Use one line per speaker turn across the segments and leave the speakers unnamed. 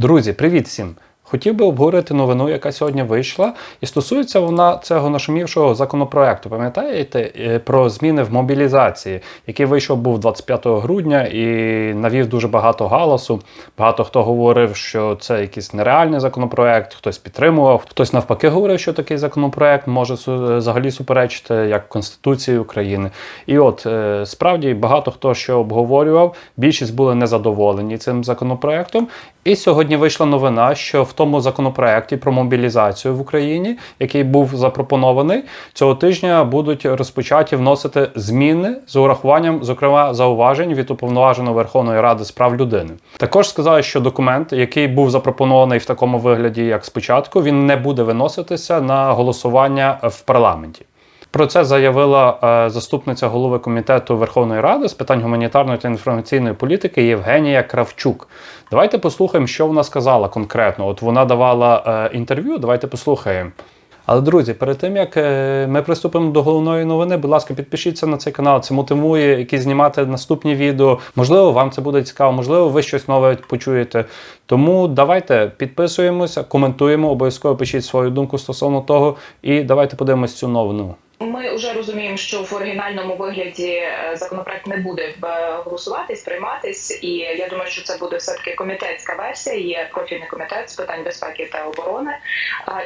Друзі, привіт всім! Хотів би обговорити новину, яка сьогодні вийшла, і стосується вона цього нашумівшого законопроекту. Пам'ятаєте е, про зміни в мобілізації, який вийшов був 25 грудня і навів дуже багато галасу. Багато хто говорив, що це якийсь нереальний законопроект, хтось підтримував, хтось навпаки говорив, що такий законопроект може взагалі суперечити як Конституції України. І от е, справді багато хто що обговорював, більшість були незадоволені цим законопроектом. І сьогодні вийшла новина, що в тому законопроекті про мобілізацію в Україні, який був запропонований, цього тижня будуть розпочаті вносити зміни з урахуванням, зокрема, зауважень від уповноваженого Верховної Ради з прав людини. Також сказали, що документ, який був запропонований в такому вигляді, як спочатку, він не буде виноситися на голосування в парламенті. Про це заявила е, заступниця голови комітету Верховної Ради з питань гуманітарної та інформаційної політики Євгенія Кравчук. Давайте послухаємо, що вона сказала конкретно. От вона давала е, інтерв'ю. Давайте послухаємо. Але друзі, перед тим як е, ми приступимо до головної новини, будь ласка, підпишіться на цей канал. Це мотивує які знімати наступні відео. Можливо, вам це буде цікаво, можливо, ви щось нове почуєте. Тому давайте підписуємося, коментуємо, обов'язково пишіть свою думку стосовно того, і давайте подивимось цю новину.
Ми вже розуміємо, що в оригінальному вигляді е, законопроект не буде е, голосуватись, прийматись, і я думаю, що це буде все таки комітетська версія. Є профільний комітет з питань безпеки та оборони.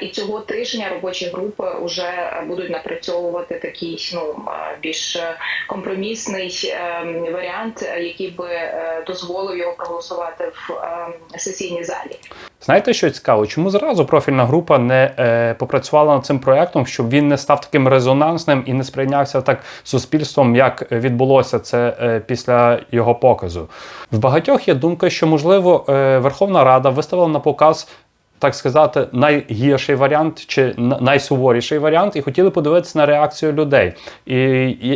І цього тижня робочі групи вже будуть напрацьовувати такий ну е, більш компромісний варіант, який би дозволив його проголосувати в сесійній залі.
Знаєте, що цікаво? Чому зразу профільна група не е, попрацювала над цим проектом, щоб він не став таким резонансним і не сприйнявся так суспільством, як відбулося це е, після його показу? В багатьох є думка, що можливо е, Верховна Рада виставила на показ. Так сказати, найгірший варіант чи найсуворіший варіант, і хотіли подивитися на реакцію людей. І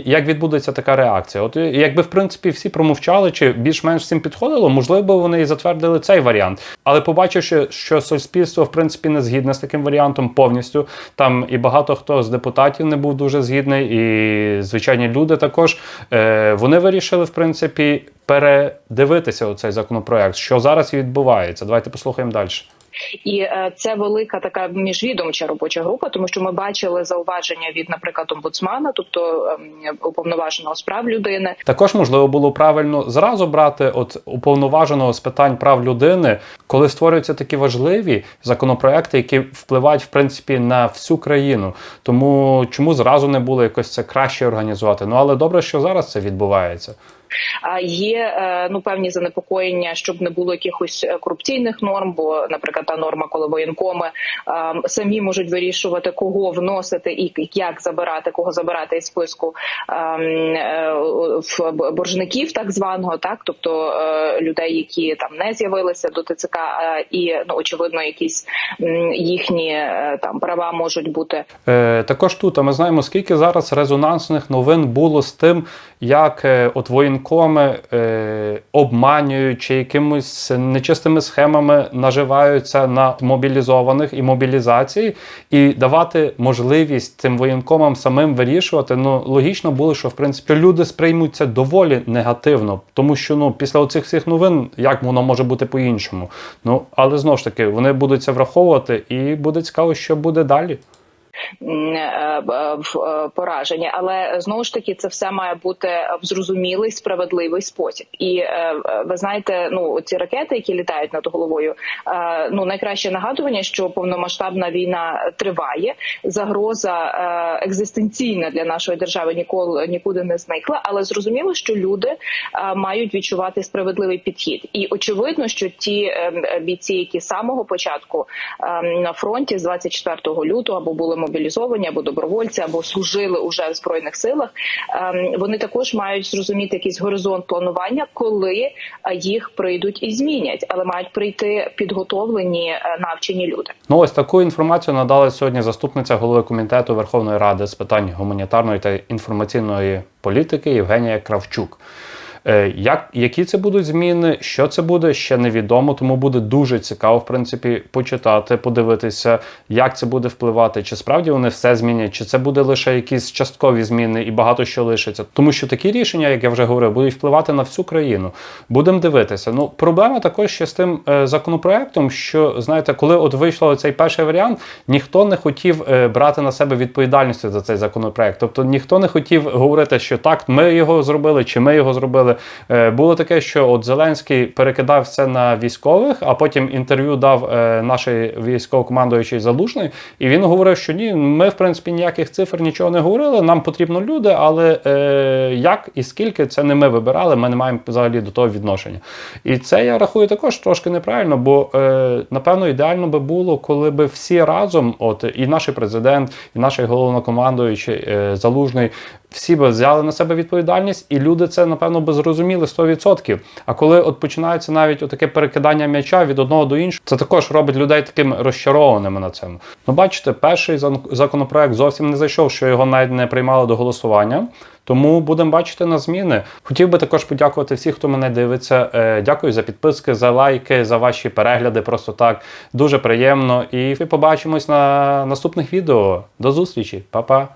як відбудеться така реакція? От якби в принципі всі промовчали, чи більш-менш всім підходило, можливо, вони і затвердили цей варіант. Але побачивши, що суспільство в принципі не згідне з таким варіантом повністю, там і багато хто з депутатів не був дуже згідний, і звичайні люди також е, вони вирішили в принципі передивитися у цей законопроект, що зараз відбувається. Давайте послухаємо далі.
І е, це велика така міжвідомча робоча група, тому що ми бачили зауваження від, наприклад, омбудсмана, тобто ем, уповноваженого з прав людини.
Також можливо було правильно зразу брати от уповноваженого з питань прав людини, коли створюються такі важливі законопроекти, які впливають в принципі на всю країну. Тому чому зразу не було якось це краще організувати? Ну але добре, що зараз це відбувається.
А є е, ну певні занепокоєння, щоб не було якихось е, корупційних норм. Бо, наприклад, та норма, коли воєнкоми самі можуть вирішувати, кого вносити і як забирати, кого забирати із списку е, боржників, так званого, так тобто людей, які там не з'явилися до ТЦК, і ну очевидно, якісь їхні там права можуть бути
також тут а ми знаємо, скільки зараз резонансних новин було з тим, як от воєнкоми е, обманюють чи якимось нечистими схемами наживаються на мобілізованих і мобілізації, і давати можливість цим воєнкомам самим вирішувати. Ну логічно було, що в принципі люди сприймуть це доволі негативно, тому що ну після оцих всіх новин як воно може бути по-іншому. Ну але знову ж таки вони будуть це враховувати, і буде цікаво, що буде далі.
Е, в е, пораження, але знову ж таки це все має бути в зрозумілий справедливий спосіб. І е, е, ви знаєте, ну ці ракети, які літають над головою, е, ну найкраще нагадування, що повномасштабна війна триває. Загроза е, екзистенційна для нашої держави ніколи нікуди не зникла. Але зрозуміло, що люди е, мають відчувати справедливий підхід. І очевидно, що ті е, бійці, які з самого початку е, на фронті з 24 лютого або були мобілізовані, або добровольці, або служили уже в збройних силах. ем, Вони також мають зрозуміти якийсь горизонт планування, коли е, їх прийдуть і змінять, але мають прийти підготовлені е, навчені люди.
Ну ось таку інформацію надала сьогодні заступниця голови комітету Верховної Ради з питань гуманітарної та інформаційної політики Євгенія Кравчук. Е, Як, які це будуть зміни, що це буде, ще невідомо, тому буде дуже цікаво, в принципі, почитати, подивитися, як це буде впливати, чи справді вони все змінять, чи це буде лише якісь часткові зміни і багато що лишиться. Тому що такі рішення, як я вже говорив, будуть впливати на всю країну. Будемо дивитися. Ну, проблема також ще з тим е, законопроектом, що знаєте, коли от вийшло цей перший варіант, ніхто не хотів е, брати на себе відповідальність за цей законопроект. Тобто ніхто не хотів говорити, що так, ми його зробили, чи ми його зробили. Е, було таке, що от Зеленський перекидав все на військових, а потім інтерв'ю дав е, наш військовокомандуючий Залужний, і він говорив, що ні, ми в принципі ніяких цифр нічого не говорили. Нам потрібно люди, але е, як і скільки це не ми вибирали, ми не маємо взагалі до того відношення. І це я рахую також трошки неправильно, бо е, напевно ідеально би було, коли би всі разом, от і наш президент, і наш головнокомандуючий е, залужний. Всі би взяли на себе відповідальність, і люди це напевно би зрозуміли 100%. А коли от починається навіть таке перекидання м'яча від одного до іншого, це також робить людей такими розчарованими на цьому. Ну, бачите, перший законопроект зовсім не зайшов, що його навіть не приймали до голосування. Тому будемо бачити на зміни. Хотів би також подякувати всіх, хто мене дивиться. Е, Дякую за підписки, за лайки, за ваші перегляди. Просто так дуже приємно. І побачимось на наступних відео. До зустрічі, Па-па!